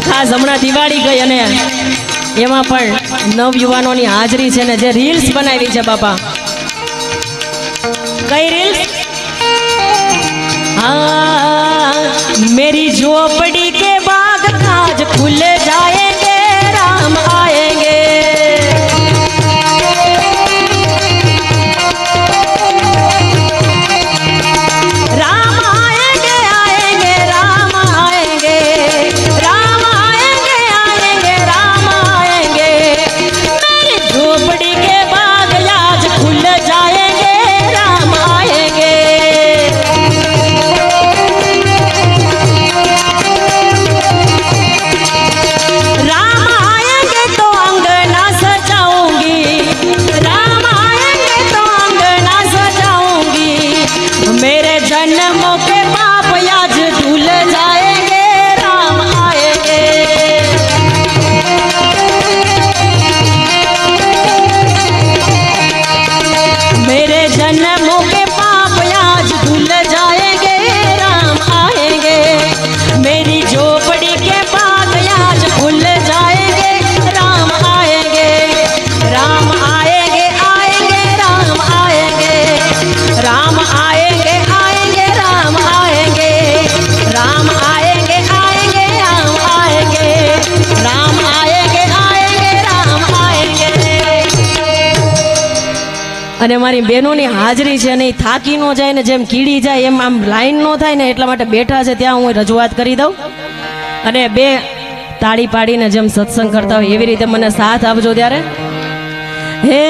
ખાસ હમણાં દિવાળી ગઈ અને એમાં પણ નવયુવાનોની હાજરી છે ને જે રીલ્સ બનાવી છે બાપા. કઈ રીલ્સ હા, મેરી ઝોપડી કે બાગ કાજ ખુલે जन्मों અને મારી બહેનોની હાજરી છે ને એ થાકી ન જાય ને જેમ કીડી જાય એમ આમ લાઈન ન થાય ને એટલા માટે બેઠા છે ત્યાં હું રજૂઆત કરી દઉં. અને બે તાળી પાડીને જેમ સત્સંગ કરતા હોય એવી રીતે મને સાથ આપજો ત્યારે. હે